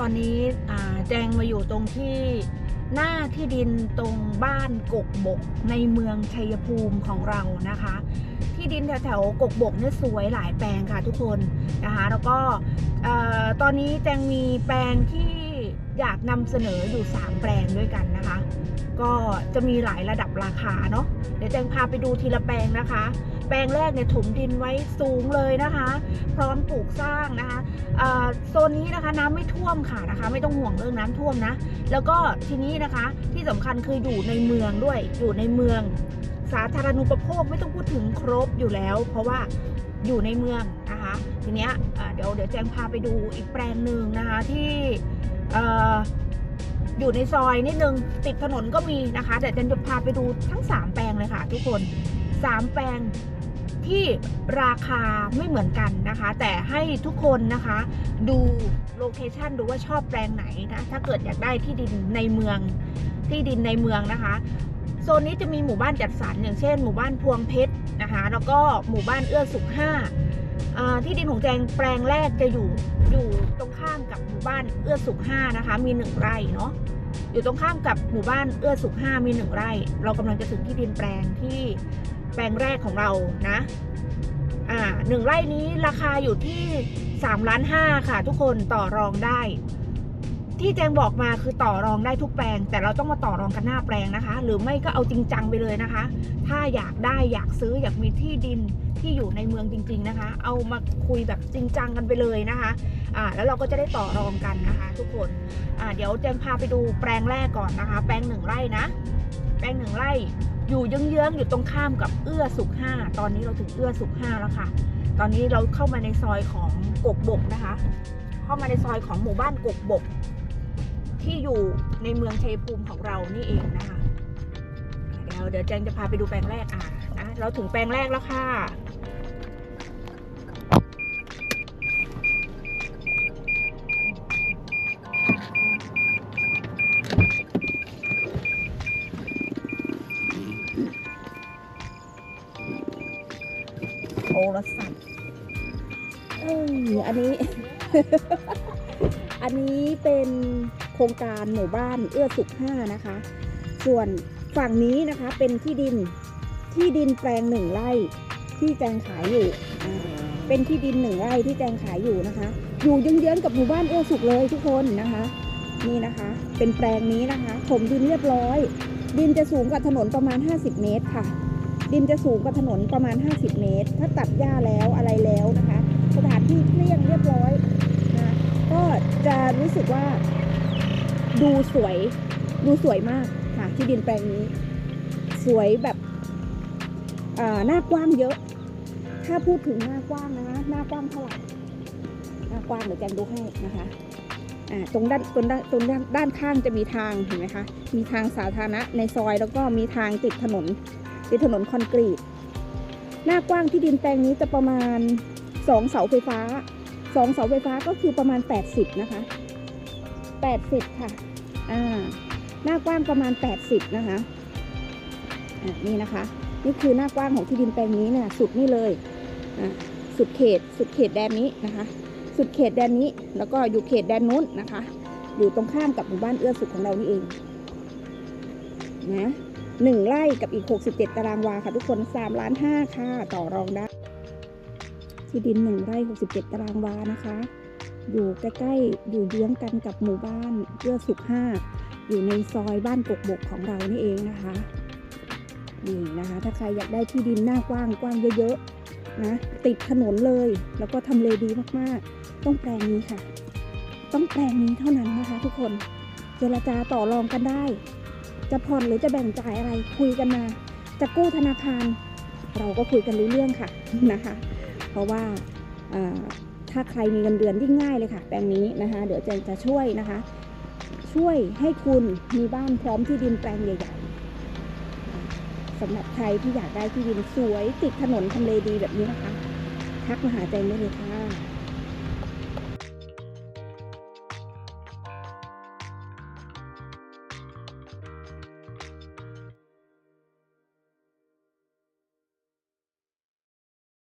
ตอนนี้แจงมาอยู่ตรงที่หน้าที่ดินตรงบ้านกกบกในเมืองชัยภูมิของเรานะคะ ที่ดินแถวๆกกบกเนี่ยสวยหลายแปลงค่ะทุกคนนะคะแล้วก็ตอนนี้แจงมีแปลงที่อยากนำเสนออยู่ 3 แปลงด้วยกันนะคะ ก็จะมีหลายระดับราคาเนาะเดี๋ยวแจงพาไปดูทีละแปลงนะคะ แปลงแรกเนี่ยถมดินไว้สูงเลยนะคะ พร้อมปลูกสร้างนะคะโซนนี้นะคะน้ำไม่ท่วมค่ะนะคะ ไม่ต้องห่วงเรื่องน้ำท่วมนะ แล้วก็ทีนี้นะคะที่สำคัญคืออยู่ในเมืองด้วย อยู่ในเมือง สาธารณูปโภคไม่ต้องพูดถึงครบอยู่แล้ว เพราะว่าอยู่ในเมืองนะคะ ทีเนี้ยเดี๋ยวเดี๋ยวแจงพาไปดูอีกแปลงหนึ่งนะคะที่อ่อยู่ในซอยนิดนึงติดถนนก็มีนะคะเดี๋ยวแจงจะพาไปดูทั้ง 3 แปลงเลยค่ะทุกคน 3 แปลง ที่ราคาไม่เหมือนกันนะคะ แต่ให้ทุกคนนะคะดูโลเคชันดูว่าชอบแปลงไหนนะถ้าเกิดอยากได้ที่ดินในเมืองที่ดินในเมืองนะคะโซนนี้จะมีหมู่บ้านจัดสรรอย่างเช่น หมู่บ้านพวงเพชรนะคะแล้วก็หมู่บ้านเอื้อสุขห้าที่ดินของแจงแปลงแรกจะอยู่อยู่ตรงข้ามกับหมู่บ้านเอื้อสุขห้านะคะมีหนึ่งไร่เนาะอยู่ตรงข้ามกับหมู่บ้านเอื้อสุขห้ามีหนึ่งไร่ เรากำลังจะถึงที่ดินแปลงที่ แปลงแรกของเรานะ อ่าหนึ่งไร่นี้ราคาอยู่ที่3ล้านห้าค่ะ ทุกคนต่อรองได้ ที่แจงบอกมาคือต่อรองได้ทุกแปลง แต่เราต้องมาต่อรองกันหน้าแปลงนะคะ หรือไม่ก็เอาจริงจังไปเลยนะคะ ถ้าอยากได้อยากซื้ออยากมีที่ดินที่อยู่ในเมืองจริง ๆนะคะ เอามาคุยแบบจริงจังกันไปเลยนะคะอ่าแล้วเราก็จะได้ต่อรองกันนะคะ ทุกคนอ่าเดี๋ยวแจงพาไปดูแปลงแรกก่อนนะคะ แปลงหนึ่งไร่นะ แปลงหนึ่งไร่ อยู่เยื้องๆอยู่ตรงข้ามกับเอื้อสุขห้าตอนนี้เราถึงเอื้อสุขห้าแล้วค่ะ ตอนนี้เราเข้ามาในซอยของกกบกนะคะ เข้ามาในซอยของหมู่บ้านกกบก ที่อยู่ในเมืองชัยภูมิของเรานี่เองนะคะ เดี๋ยวเดี๋ยวแจงจะพาไปดูแปลงแรกอะนะเราถึงแปลงแรกแล้วค่ะ โทรศัพท์เอออันนี้ อันนี้เป็นโครงการหมู่บ้านเอื้อสุขห้านะคะ ส่วนฝั่งนี้นะคะเป็นที่ดินที่ดินแปลงหนึ่งไร่ที่แจงขายอยู่ เป็นที่ดินหนึ่งไร่ที่แจงขายอยู่นะคะ อยู่เยื้องๆกับหมู่บ้านเอื้อสุขเลยทุกคนนะคะ นี่นะคะ เป็นแปลงนี้นะคะถมดินเรียบร้อย ดินจะสูงกว่าถนนประมาณ 50 เมตรค่ะ ดินจะสูงกว่าถนนประมาณ 50 เมตร ถ้าตัดหญ้าแล้วอะไรแล้วนะคะ สถานที่เกลี้ยงเรียบร้อยนะก็จะรู้สึกว่าดูสวยดูสวยมากค่ะ ที่ดินแปลงนี้ สวยแบบหน้ากว้างเยอะ ถ้าพูดถึงหน้ากว้างนะคะหน้ากว้างเท่าไหร่หน้ากว้างเดี๋ยวแจงดูให้นะคะตรงด้านตรงด้านตรงด้านด้านข้างจะมีทางเห็นไหมคะ มีทางสาธารณะในซอยแล้วก็มีทางติดถนน ติดถนนคอนกรีต หน้ากว้างที่ดินแปลงนี้จะประมาณสองเสาไฟฟ้าสองเสาไฟฟ้าก็คือประมาณ 80 นะคะ 80 ค่ะ อ่า หน้ากว้างประมาณ 80 นะคะอ่านี่นะคะ นี่คือหน้ากว้างของที่ดินแปลงนี้เนี่ยสุดนี่เลยอ่าสุดเขต สุดเขตแดนนี้นะคะ สุดเขตแดนนี้ แล้วก็อยู่เขตแดนนู้นนะคะ อยู่ตรงข้ามกับหมู่บ้านเอื้อสุขของเรานี่เอง นะ หนึ่งไร่กับอีก 67 ตารางวาค่ะทุกคน3ล้าน5ค่ะ ต่อรองได้ ที่ดินหนึ่งไร่ 67 ตารางวานะคะ อยู่ใกล้ๆ อยู่เยื้องกันกับหมู่บ้านเอื้อสุขห้าอยู่ในซอยบ้านกกบกของเรานี่เองนะคะนี่นะคะ ถ้าใครอยากได้ที่ดินหน้ากว้างกว้างเยอะๆนะติดถนนเลย แล้วก็ทำเลดีมากๆ ต้องแปลงนี้ค่ะ ต้องแปลงนี้เท่านั้นนะคะ ทุกคนเจรจาต่อรองกันได้ จะผ่อนหรือจะแบ่งจ่ายอะไรคุยกันมา จะกู้ธนาคาร เราก็คุยกันรู้เรื่องค่ะนะคะ เพราะว่าถ้าใครมีเงินเดือนยิ่งง่ายเลยค่ะแปลงนี้นะคะ เดี๋ยวเจนจะช่วยนะคะ ช่วยให้คุณมีบ้านพร้อมที่ดินแปลงใหญ่ๆสำหรับใครที่อยากได้ที่ดินสวยติดถนนทำเลดีแบบนี้นะคะ ทักมาหาเจนได้เลยค่ะ